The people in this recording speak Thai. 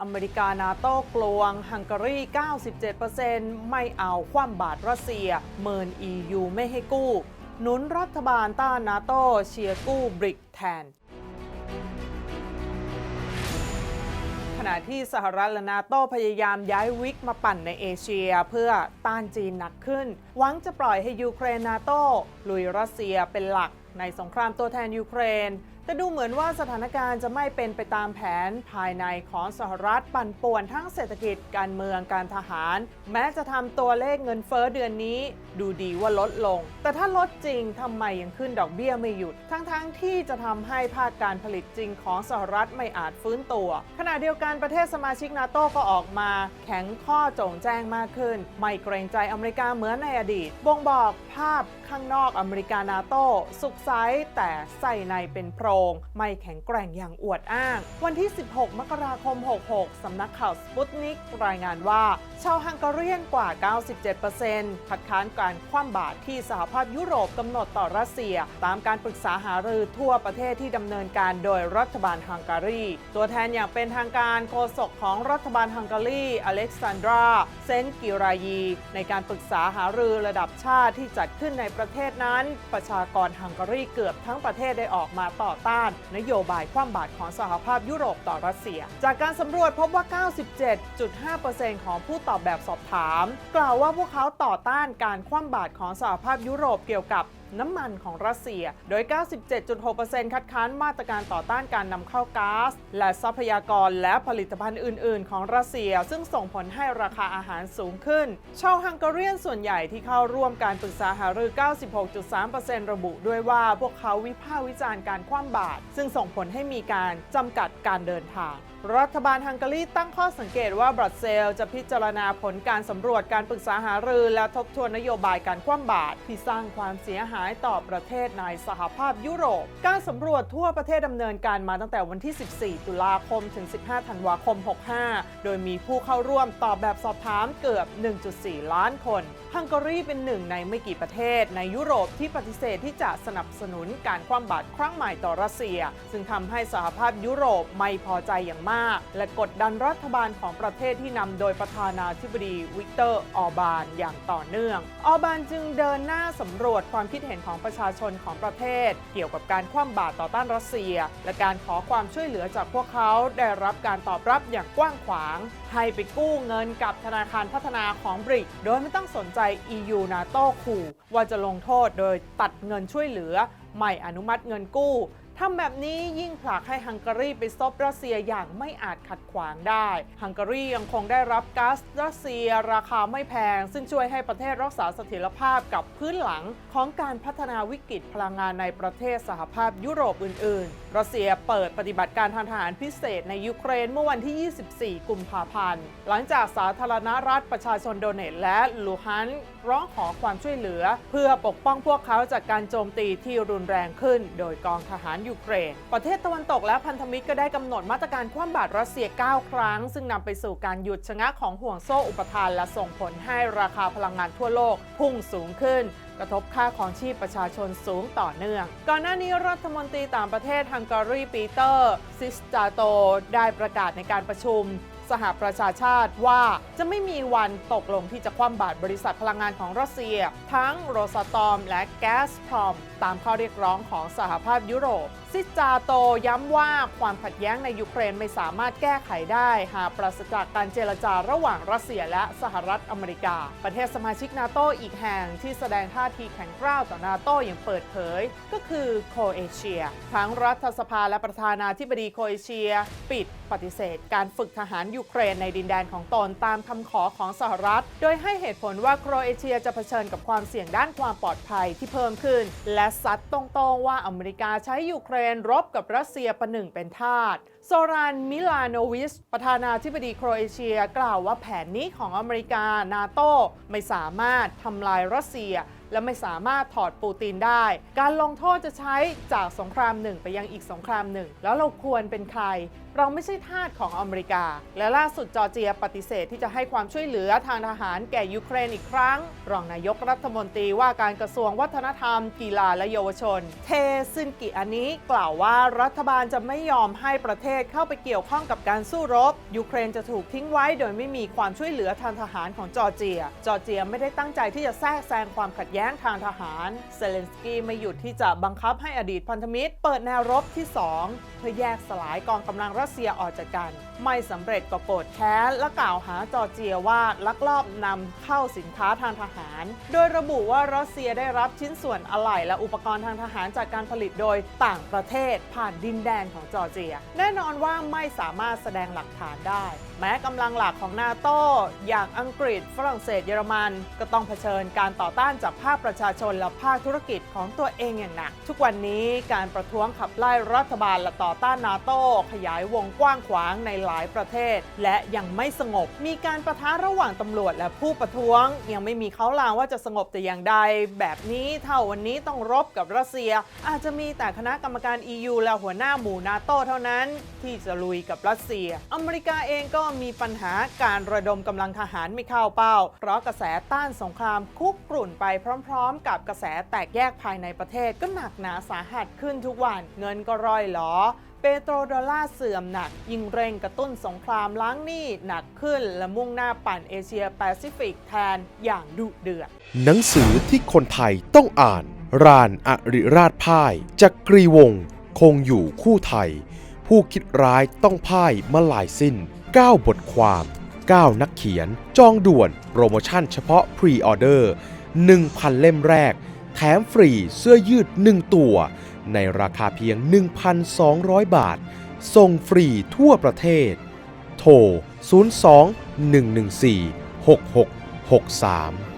อเมริกานาโต้กลวง ฮังการี 97%ไม่เอาคว่ำบาตรรัสเซีย เมิน EU ไม่ให้กู้ หนุนรัฐบาลต้านนาโต้เชียร์กู้บริกแทน ขณะที่สหรัฐและนาโต้พยายามย้ายวิกมาปั่นในเอเชียเพื่อต้านจีนหนักขึ้น หวังจะปล่อยให้ยูเครนนาโต้ลุยรัสเซียเป็นหลักในสงครามตัวแทนยูเครนแต่ดูเหมือนว่าสถานการณ์จะไม่เป็นไปตามแผนภายในของสหรัฐปั่นป่วนทั้งเศรษฐกิจการเมืองการทหาร แม้จะทำตัวเลขเงินเฟ้อเดือนนี้ ดูดีว่าลดลง แต่ถ้าลดจริงทำไมยังขึ้นดอกเบี้ยไม่หยุด ทั้งๆทที่จะทำให้ภาคการผลิตจริงของสหรัฐไม่อาจฟื้นตัว ขณะเดียวกันประเทศสมาชิกนาโต้ก็ออกมา แข็งข้อโจงแจ้งมากขึ้น ไม่เกรงใจอเมริกาเหมือนในอดีต บ่งบอกภาพข้างนอกอเมริกานาโต้สุขใสแต่ใส่ในเป็นโพรง ไม่แข็งแกร่งอย่างอวดอ้าง วันที่ 16 มกราคม 66 สำนักข่าวสปุตนิกรายงานว่า ชาวฮังการีนกว่า 97%คัดค้านการคว่ำบาตรที่สหภาพยุโรปกำหนดต่อรัสเซีย ตามการปรึกษาหารือทั่วประเทศที่ดำเนินการโดยรัฐบาลฮังการี ตัวแทนอย่างเป็นทางการโฆษกของรัฐบาลฮังการี อเล็กซานดราเซนกิรายี ในการปรึกษาหารือระดับชาติที่จัดขึ้นในประเทศนั้น ประชากรฮังการีเกือบทั้งประเทศได้ออกมาต่อต้าน นโยบายคว่ำบาตรของสหภาพยุโรปต่อรัสเซีย จากการสำรวจพบว่า 97.5%ของผู้ตอบแบบสอบถาม กล่าวว่าพวกเขาต่อต้านการคว่ำบาตรของสหภาพยุโรปเกี่ยวกับ น้ำมันของรัสเซีย โดย 97.6%คัดค้านมาตรการต่อต้านการนำเข้าก๊าซและทรัพยากรและผลิตภัณฑ์อื่น ๆ ของรัสเซีย ซึ่งส่งผลให้ราคาอาหารสูงขึ้น ชาวฮังการีนส่วนใหญ่ที่เข้าร่วมการปรึกษาหารือ 96.3%ระบุด้วยว่าพวกเขาวิพากษ์วิจารณ์การคว่ำบาตรซึ่งส่งผลให้มีการจำกัดการเดินทางรัฐบาลฮังการีตั้งข้อสังเกตว่าบรัสเซลจะพิจารณาผลการสำรวจการปรึกษาหารือ และทบทวนนโยบายการคว่ำบาตรที่สร้างความเสียหายต่อประเทศในสหภาพยุโรป การสำรวจทั่วประเทศดำเนินการมาตั้งแต่วันที่ 14 ตุลาคม ถึง 15 ธันวาคม 65 โดยมีผู้เข้าร่วมตอบแบบสอบถามเกือบ 1.4 ล้านคนฮังการีเป็นหนึ่งในไม่กี่ประเทศในยุโรปที่ปฏิเสธที่จะสนับสนุนการคว่ำบาตรครั้งใหม่ต่อรัสเซีย ซึ่งทำให้สหภาพยุโรปไม่พอใจอย่างมาก และกดดันรัฐบาลของประเทศที่นำโดยประธานาธิบดีวิกเตอร์ออบานอย่างต่อเนื่อง ออบานจึงเดินหน้าสำรวจความคิดเหห็นของประชาชนของประเทศ เกี่ยวกับการคว่ำบาตรต่อต้านรัสเซีย และการขอความช่วยเหลือจากพวกเขาได้รับการตอบรับอย่างกว้างขวาง ให้ไปกู้เงินกับธนาคารพัฒนาของบริก โดยไม่ต้องสนใจ EU นาโต้ขู่ว่าจะลงโทษโดยตัดเงินช่วยเหลือ ไม่อนุมัติเงินกู้ ทำแบบนี้ยิ่งผลักให้ฮังการีไปซบรัสเซียอย่างไม่อาจขัดขวางได้ ฮังการียังคงได้รับก๊าซรัสเซียราคาไม่แพง ซึ่งช่วยให้ประเทศรักษาเสถียรภาพกับพื้นหลังของการพัฒนาวิกฤตพลังงานในประเทศสหภาพยุโรปอื่น ๆ รัสเซียเปิดปฏิบัติการทางทหารพิเศษในยูเครนเมื่อวันที่ 24 กุมภาพันธ์ หลังจากสาธารณรัฐประชาชนโดเนตและลูฮัน ร้องขอความช่วยเหลือ เพื่อปกป้องพวกเขาจากการโจมตีที่รุนแรงขึ้น โดยกองทหารยูเครน ประเทศตะวันตกและพันธมิตรก็ได้กำหนดมาตรการคว่ำบาตรรัสเซีย 9 ครั้ง ซึ่งนำไปสู่การหยุดชะงักของห่วงโซ่อุปทานและส่งผลให้ราคาพลังงานทั่วโลกพุ่งสูงขึ้นกระทบค่าของชีพประชาชนสูงต่อเนื่อง ก่อนหน้านี้รัฐมนตรีต่างประเทศฮังการีปีเตอร์ซิสตาโต ได้ประกาศในการประชุม สหประชาชาติว่าจะไม่มีวันตกลงที่จะคว่ำบาตรบริษัทพลังงานของรัสเซีย ทั้งโรสตอมและแก๊สพรอม ตามข้อเรียกร้องของสหภาพยุโรป ซิจาโตย้ำว่าความขัดแย้งในยูเครนไม่สามารถแก้ไขได้หากปราศจากการเจรจาระหว่างรัสเซียและสหรัฐอเมริกา ประเทศสมาชิกนาโตอีกแห่งที่แสดงท่าทีแข็งกร้าวต่อนาโตอย่างเปิดเผย ก็คือโคเอเชีย ทั้งรัฐสภาและประธานาธิบดีโคเอเชีย ปิด ปฏิเสธ การฝึกทหารยูเครนในดินแดนของตนตามคำขอของสหรัฐ โดยให้เหตุผลว่าโครเอเชียจะเผชิญกับความเสี่ยงด้านความปลอดภัยที่เพิ่มขึ้น และซัดตรงๆว่าอเมริกาใช้ยูเครนรบกับรัสเซียประหนึ่งเป็นทาส โซรานมิลาโนวิชประธานาธิบดีโครเอเชีย กล่าวว่าแผนนี้ของอเมริกา นาโตไม่สามารถทำลายรัสเซีย และไม่สามารถถอดปูตินได้ การลงโทษจะใช้จากสงครามหนึ่งไปยังอีกสงครามหนึ่ง แล้วเราควรเป็นใคร เราไม่ใช่ทาสของอเมริกา และล่าสุดจอร์เจียปฏิเสธที่จะให้ความช่วยเหลือทางทหารแก่ยูเครนอีกครั้ง รองนายกรัฐมนตรีว่าการกระทรวงวัฒนธรรม กีฬาและเยาวชน เทซึนกิอันนี้กล่าวว่ารัฐบาลจะไม่ยอมให้ประเทศเข้าไปเกี่ยวข้องกับการสู้รบ ยูเครนจะถูกทิ้งไว้โดยไม่มีความช่วยเหลือทางทหารของจอร์เจีย จอร์เจียไม่ได้ตั้งใจที่จะแทรกแซงความขัดแย้งทางทหาร เซเลนสกี้ไม่หยุดที่จะบังคับให้อดีตพันธมิตร เปิดแนวรบที่ 2 พื่อแยกสลายกองกำลังรัสเซียออกจากกัน ไม่สำเร็จก็โกรธแค้นและกล่าวหาจอร์เจียว่าลักลอบนำเข้าสินค้าทางทหาร โดยระบุว่ารัสเซียได้รับชิ้นส่วนอะไหล่และอุปกรณ์ทางทหารจากการผลิตโดยต่างประเทศผ่านดินแดนของจอร์เจีย แน่นอนว่าไม่สามารถแสดงหลักฐานได้ แม้กำลังหลักของนาโตอย่างอังกฤษ ฝรั่งเศสเยอรมัน ก็ต้องเผชิญการต่อต้านจากภาคประชาชนและภาคธุรกิจของตัวเองอย่างหนัก ทุกวันนี้การประท้วงขับไล่รัฐบาลและต่อต้านนาโตขยายวงกว้างขวางในหลายประเทศ และยังไม่สงบ มีการประทะระหว่างตำรวจและผู้ประท้วง ยังไม่มีเขาลางว่าจะสงบแต่อย่างใด แบบนี้เท่าวันนี้ต้องรบกับรัสเซีย อาจจะมีแต่คณะกรรมการ EU และหัวหน้าหมู่นาโตเท่านั้น ที่จะลุยกับรัสเซีย อเมริกาเองก็มีปัญหาการระดมกำลังทหารไม่เข้าเป้า เพราะกระแสต้านสงครามคุกกรุ่นไปพร้อม ๆ กับกระแสแตกแยกภายในประเทศก็หนักหนาสาหัสขึ้นทุกวัน เงินก็ร่อยหลอ เปโตรดอลลาร์เสื่อมหนัก ยิ่งเร่งกระตุ้นสงครามล้างหนี้หนักขึ้นและมุ่งหน้าปั่นเอเชียแปซิฟิกแทนอย่างดุเดือด หนังสือที่คนไทยต้องอ่าน รานอริราชพ่ายจักรีวงศ์คงอยู่คู่ไทย ผู้คิดร้ายต้องพ่ายมาหลายสิ้น 9 บทความ 9 นักเขียน จองด่วน โปรโมชั่นเฉพาะพรีออเดอร์ 1,000 เล่มแรก แถมฟรีเสื้อยืด 1 ตัว ในราคาเพียง 1,200 บาท ส่งฟรีทั่วประเทศ โทร 02 114 6663